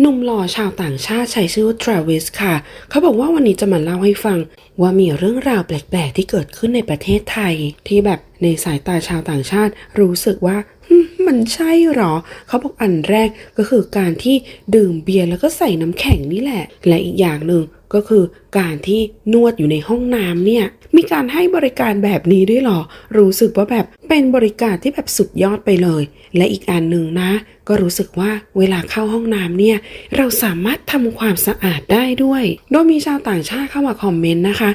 หนุ่มหล่อชาวต่างชาติใช้ชื่อว่าทราวิสค่ะ เขาบอกว่าวันนี้จะมาเล่าให้ฟัง ว่ามีเรื่องราวแปลก ๆ ที่เกิดขึ้นในประเทศไทย ที่แบบในสายตาชาวต่างชาติรู้สึกว่า มันใช่หรอ เขาบอกอันแรกก็คือการที่ดื่มเบียร์แล้วก็ใส่น้ำแข็งนี่แหละ และอีกอย่างหนึ่งก็คือการที่นวดอยู่ในห้องน้ำเนี่ย มีการให้บริการแบบนี้ด้วยหรอ รู้สึกว่าแบบเป็นบริการที่แบบสุดยอดไปเลย และอีกอันหนึ่งนะ ก็รู้สึกว่าเวลาเข้าห้องน้ำเนี่ย เราสามารถทำความสะอาดได้ด้วย โดยมีชาวต่างชาติเข้ามาคอมเมนต์นะคะ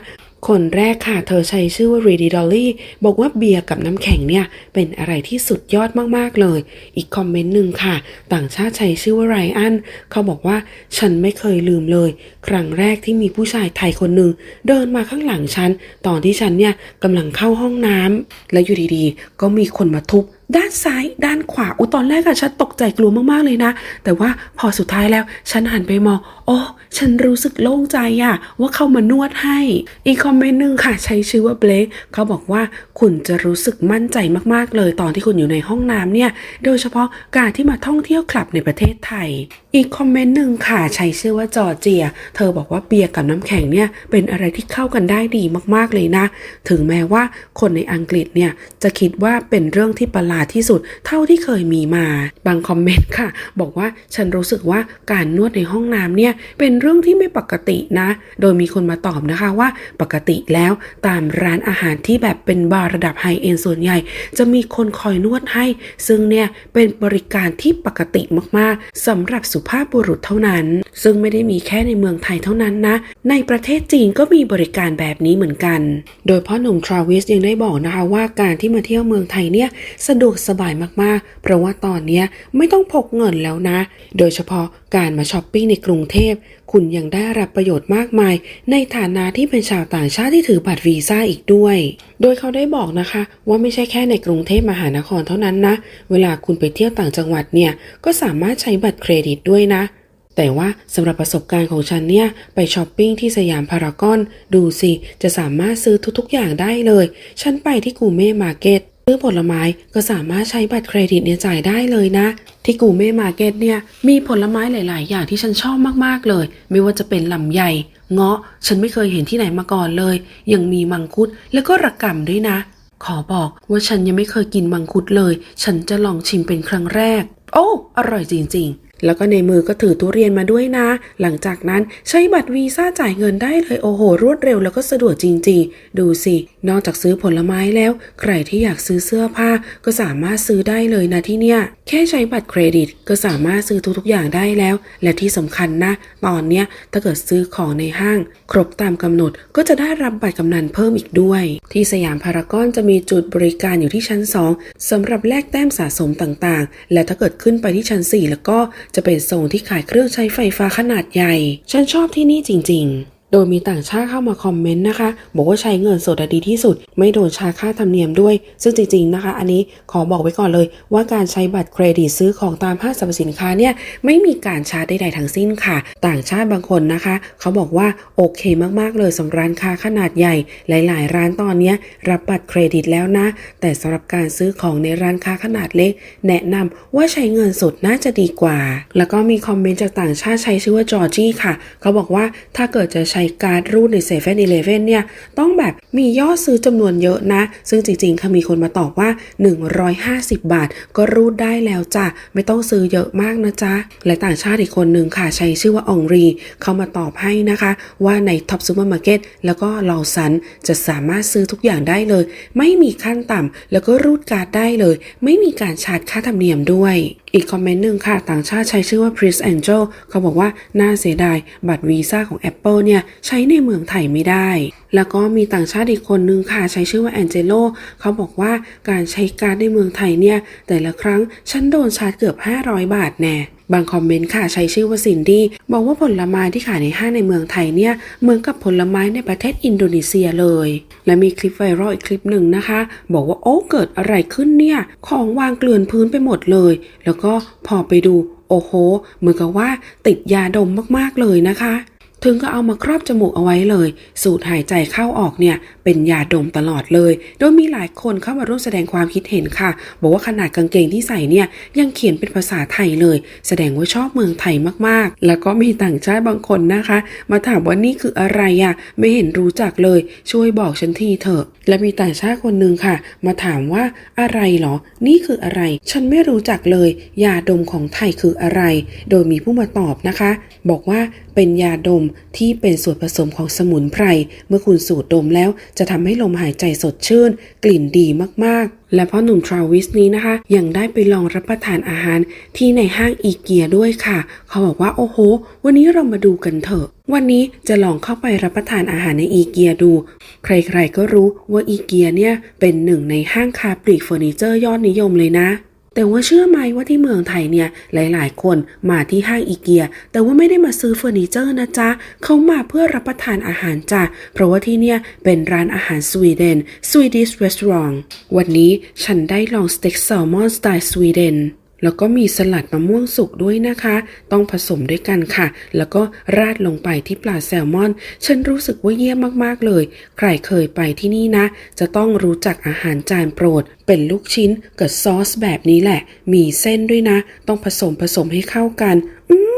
คนแรกค่ะ เธอใช้ชื่อว่า r e d y Dolly บอกว่าเบียร์กับน้ำแข็งเนี่ย เป็นอะไรที่สุดยอดมากๆเลย อีกคอมเมนต์หนึ่งค่ะ ต่างชาติใช้ชื่อว่าไรอันเขาบอกว่าฉันไม่เคยลืมเลย ครั้งแรกที่มีผู้ชายไทยคนหนึ่งเดินมาข้างหลังฉัน ตอนที่ฉันเนี่ยกำลังเข้าห้องน้ำและอยู่ดีๆ ก็มีคนมาทุบ ด้านซ้าย ด้านขวาอุตอนแรกอะฉันตกใจกลัวมากๆเลยนะ แต่ว่าพอสุดท้ายแล้ว ฉันหันไปมองโอ้ฉันรู้สึกโล่งใจอะว่าเขามานวดให้ อีกคอมเมนต์หนึ่งค่ะ ใช้ชื่อว่าเบล e เขาบอกว่าคุณจะรู้สึกมั่นใจมากๆเลย ตอนที่คุณอยู่ในห้องน้ำเนี่ย โดยเฉพาะการที่มาท่องเที่ยวคลับในประเทศไทย อีกคอมเมนต์หนึ่งค่ะ ใช้ชื่อว่าจอเจีย เธอบอกว่าเบียร์กับน้ำแข็งเนี่ยเป็นอะไรที่เข้ากันได้ดีมากๆเลยนะ ถึงแม้ว่าคนในอังกฤษเนี่ยจะคิดว่าเป็นเรื่องที่ประหลาดที่สุดเท่าที่เคยมีมา บางคอมเมนต์ค่ะ บอกว่าฉันรู้สึกว่าการนวดในห้องน้ำเนี่ยเป็นเรื่องที่ไม่ปกตินะ โดยมีคนมาตอบนะคะว่าปกติแล้วตามร้านอาหารที่แบบเป็นบาร์ระดับไฮเอ็นส่วนใหญ่ จะมีคนคอยนวดให้ ซึ่งเนี่ยเป็นบริการที่ปกติมากๆสำหรับสุภาพบุรุษเท่านั้น ซึ่งไม่ได้มีแค่ในเมืองไทยเท่านั้นนะ ในประเทศจีนก็มีบริการแบบนี้เหมือนกัน โดยพ่อหนุ่มทราวิสยังได้บอกนะคะว่าการที่มาเที่ยวเมืองไทยเนี่ยสะดวกสบายมากๆ เพราะว่าตอนนี้ไม่ต้องพกเงินแล้วนะ โดยเฉพาะการมาช้อปปิ้งในกรุงเทพ คุณยังได้รับประโยชน์มากมาย ในฐานะที่เป็นชาวต่างชาติที่ถือบัตรวีซ่าอีกด้วย โดยเขาได้บอกนะคะ ว่าไม่ใช่แค่ในกรุงเทพมหานครเท่านั้นนะ เวลาคุณไปเที่ยวต่างจังหวัดเนี่ย ก็สามารถใช้บัตรเครดิตด้วยนะแต่ว่าสำหรับประสบการณ์ของฉันเนี่ย ไปช้อปปิ้งที่สยามพารากอน ดูสิ จะสามารถซื้อทุกๆอย่างได้เลย ฉันไปที่กูเม่มาร์เก็ต ซื้อผลไม้ก็สามารถใช้บัตรเครดิตเนี่ยจ่ายได้เลยนะ ที่กูเม่มาเก็ตเนี่ยมีผลไม้หลาย ๆ อย่างที่ฉันชอบมากๆเลย ไม่ว่าจะเป็นลำไยเงาะฉันไม่เคยเห็นที่ไหนมาก่อนเลย ยังมีมังคุดแล้วก็ระกำด้วยนะ ขอบอกว่าฉันยังไม่เคยกินมังคุดเลย ฉันจะลองชิมเป็นครั้งแรก โอ้ อร่อยจริง ๆ แล้วก็ในมือก็ถือทุเรียนมาด้วยนะ หลังจากนั้นใช้บัตรวีซ่าจ่ายเงินได้เลยโอ้โห รวดเร็วแล้วก็สะดวกจริง ๆ ดูสิ นอกจากซื้อผลไม้แล้ว ใครที่อยากซื้อเสื้อผ้าก็สามารถซื้อได้เลยนะที่เนี่ย แค่ใช้บัตรเครดิตก็สามารถซื้อทุกๆอย่างได้แล้ว และที่สำคัญนะ ตอนเนี้ยถ้าเกิดซื้อของในห้าง ครบตามกำหนดก็จะได้รับบัตรกำนันเพิ่มอีกด้วย ที่สยามพารากอนจะมีจุดบริการอยู่ที่ชั้น 2สำหรับแลกแต้มสะสมต่างๆ และถ้าเกิดขึ้นไปที่ชั้น 4 แล้วก็จะเป็นโซนที่ขายเครื่องใช้ไฟฟ้าขนาดใหญ่ ฉันชอบที่นี่จริง ๆ โดยมีต่างชาติเข้ามาคอมเมนต์นะคะ บอกว่าใช้เงินสดดีที่สุด ไม่โดนชาร์ค่าธรรมเนียมด้วย ซึ่งจริงๆนะคะ อันนี้ขอบอกไว้ก่อนเลย ว่าการใช้บัตรเครดิตซื้อของตามห้างสรรพสินค้าเนี่ยไม่มีการชาร์จใดๆทั้งสิ้นค่ะ ต่างชาติบางคนนะคะ เขาบอกว่าโอเคมากๆเลยสำหรับร้านค้าขนาดใหญ่ หลาย ๆ ร้านตอนนี้รับบัตรเครดิตแล้วนะ แต่สำหรับการซื้อของในร้านค้าขนาดเล็ก แนะนำว่าใช้เงินสดน่าจะดีกว่า แล้วก็มีคอมเมนต์จากต่างชาติใช้ชื่อว่าจอร์จี้ค่ะ เขาบอกว่าถ้าเกิดจะใช้การ์ดรูดในเซเว่นอีเลฟเว่นเนี่ย ต้องแบบมียอดซื้อจำนวนเยอะนะ ซึ่งจริงๆค่ะมีคนมาตอบว่า 150 บาท ก็รูดได้แล้วจ้ะ ไม่ต้องซื้อเยอะมากนะจ๊ะ และต่างชาติอีกคนหนึ่งค่ะ ใช้ชื่อว่าองรี เขามาตอบให้นะคะ ว่าในท็อปซูเปอร์มาร์เก็ตแล้วก็ลอสันจะสามารถซื้อทุกอย่างได้เลย ไม่มีขั้นต่ำแล้วก็รูดการ์ดได้เลย ไม่มีการชาร์จค่าธรรมเนียมด้วยอีกคอมเมนต์หนึ่งค่ะ ต่างชาติใช้ชื่อว่า Prince Angel เขาบอกว่า น่าเสียดาย บัตรวีซ่าของ Apple เนี่ย ใช้ในเมืองไทยไม่ได้ แล้วก็มีต่างชาติอีกคนนึงค่ะ ใช้ชื่อว่า Angelo เขาบอกว่าการใช้การ์ดในเมืองไทยเนี่ย แต่ละครั้งฉันโดนชาร์จเกือบ 500 บาทแน่ บางคอมเมนต์ค่ะใช้ชื่อว่าซินดี้บอกว่าผลไม้ที่ขายในห้างในเมืองไทยเนี่ยเหมือนกับผลไม้ในประเทศอินโดนีเซียเลย และมีคลิปไวรัลอีกคลิปหนึ่งนะคะ บอกว่าโอ้เกิดอะไรขึ้นเนี่ย ของวางเกลื่อนพื้นไปหมดเลย แล้วก็พอไปดูโอ้โห เหมือนกับว่าติดยาดมมากๆเลยนะคะ ถึงก็เอามาครอบจมูกเอาไว้เลย สูดหายใจเข้าออกเนี่ย เป็นยาดมตลอดเลย โดยมีหลายคนเข้ามาร่วมแสดงความคิดเห็นค่ะ บอกว่าขนาดกางเกงที่ใส่เนี่ย ยังเขียนเป็นภาษาไทยเลย แสดงว่าชอบเมืองไทยมากๆ แล้วก็มีต่างชาติบางคนนะคะ มาถามว่านี่คืออะไรอะไม่เห็นรู้จักเลย ช่วยบอกฉันทีเถอะ และมีต่างชาติคนหนึ่งค่ะ มาถามว่าอะไรหรอ นี่คืออะไร ฉันไม่รู้จักเลย ยาดมของไทยคืออะไร โดยมีผู้มาตอบนะคะ บอกว่า เป็นยาดมที่เป็นส่วนผสมของสมุนไพร เมื่อคุณสูดดมแล้วจะทำให้ลมหายใจสดชื่น กลิ่นดีมากๆ และพ่อหนุ่มทราวิสนี้นะคะ ยังได้ไปลองรับประทานอาหารที่ในห้างอีเกียด้วยค่ะ เขาบอกว่าโอ้โห วันนี้เรามาดูกันเถอะ วันนี้จะลองเข้าไปรับประทานอาหารในอีเกียดู ใครๆก็รู้ว่าอีเกียเนี่ยเป็นหนึ่งในห้างคาปลีกเฟอร์นิเจอร์ยอดนิยมเลยนะ แต่ว่าเชื่อไหมว่าที่เมืองไทยเนี่ยหลาย ๆ คนมาที่ห้างอีเกีย แต่ว่าไม่ได้มาซื้อเฟอร์นิเจอร์นะจ๊ะเขามาเพื่อรับประทานอาหารจ้ะเพราะว่าที่เนี่ยเป็นร้านอาหารสวีเดน Swedish Restaurant วันนี้ฉันได้ลองสเต็กแซลมอนสไตล์สวีเดน แล้วก็มีสลัดมะม่วงสุกด้วยนะคะ ต้องผสมด้วยกันค่ะ แล้วก็ราดลงไปที่ปลาแซลมอน ฉันรู้สึกว่าเยี่ยมมากๆเลย ใครเคยไปที่นี่นะ จะต้องรู้จักอาหารจานโปรด เป็นลูกชิ้นกับซอสแบบนี้แหละ มีเส้นด้วยนะ ต้องผสมผสมให้เข้ากัน อืม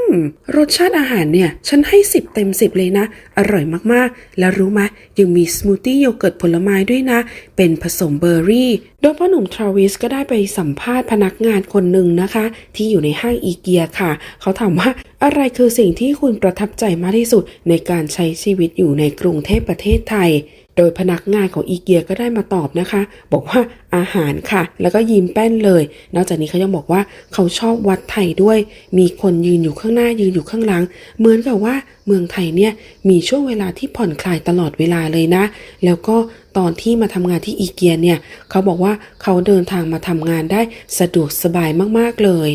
รสชาติอาหารเนี่ย ฉันให้ 10 เต็ม 10 เลยนะ อร่อยมากๆ แล้วรู้ไหมยังมีสมูทตี้โยเกิร์ตผลไม้ด้วยนะ เป็นผสมเบอร์รี่ โดยพ่อหนุ่มทราวิสก็ได้ไปสัมภาษณ์พนักงานคนหนึ่งนะคะ ที่อยู่ในห้างอีเกียค่ะ เขาถามว่าอะไรคือสิ่งที่คุณประทับใจมากที่สุดในการใช้ชีวิตอยู่ในกรุงเทพประเทศไทย โดยพนักงานของอีเกียก็ได้มาตอบนะคะ บอกว่าอาหารค่ะ แล้วก็ยิ้มแป้นเลย นอกจากนี้เขายังบอกว่าเขาชอบวัดไทยด้วย มีคนยืนอยู่ข้างหน้ายืนอยู่ข้างหลัง เหมือนกับว่าเมืองไทยเนี่ยมีช่วงเวลาที่ผ่อนคลายตลอดเวลาเลยนะ แล้วก็ตอนที่มาทำงานที่อีเกียเนี่ยเขาบอกว่าเขาเดินทางมาทำงานได้สะดวกสบายมากๆเลย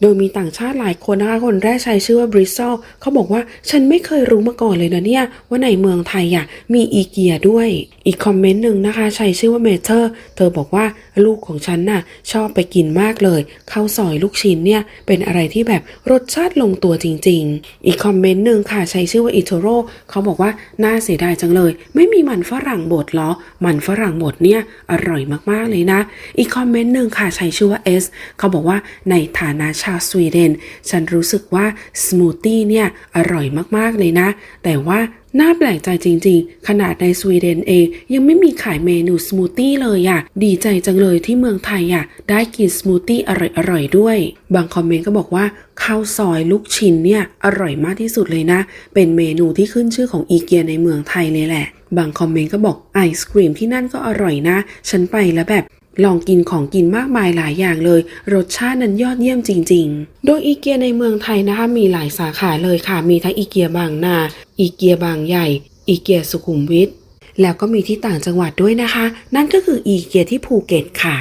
โดยมีต่างชาติหลายคนนะคะคนแรกใช้ชื่อว่าบริซ l เขาบอกว่าฉันไม่เคยรู้มาก่อนเลยนะเนี่ยว่าในเมืองไทยอะมีอีเกียด้วย อีกคอมเมนต์หนึ่งนะคะใช้ชื่อว่าเมเทอร์เธอบอกว่าลูกของฉันน่ะชอบไปกินมากเลยข้าวซอยลูกชิ้นเนี่ยเป็นอะไรที่แบบรสชาติลงตัวจริง ๆ อีกคอมเมนต์หนึ่งค่ะใช้ชื่อว่าอิโทโร่เขาบอกว่าน่าเสียดายจังเลย ไม่มีมันฝรั่งบดหรอ มันฝรั่งบดเนี่ยอร่อยมากๆเลยนะ อีกคอมเมนต์หนึ่งค่ะใช้ชื่อว่าเอสเขาบอกว่าในฐานะชาวสวีเดน ฉันรู้สึกว่าสมูทตี้เนี่ยอร่อยมากๆเลยนะ แต่ว่าน่าแปลกใจจริงๆ ขนาดในสวีเดนเอง ยังไม่มีขายเมนูสมูทตี้เลยอะดีใจจังเลยที่เมืองไทยอะได้กินสมูทตี้อร่อยๆด้วย บางคอมเมนต์ก็บอกว่าข้าวซอยลูกชิ้นเนี่ยอร่อยมากที่สุดเลยนะ เป็นเมนูที่ขึ้นชื่อของอีเกียในเมืองไทยเลยแหละ บางคอมเมนต์ก็บอกไอศครีมที่นั่นก็อร่อยนะ ฉันไปแล้วแบบ ลองกินของกินมากมายหลายอย่างเลย รสชาตินั้นยอดเยี่ยมจริง ๆ โดยอีเกียในเมืองไทยนะคะมีหลายสาขาเลยค่ะ มีทั้งอีเกียบางนา อีเกียบางใหญ่ อีเกียสุขุมวิทแล้วก็มีที่ต่างจังหวัดด้วยนะคะ นั่นก็คืออีเกียที่ภูเก็ตค่ะ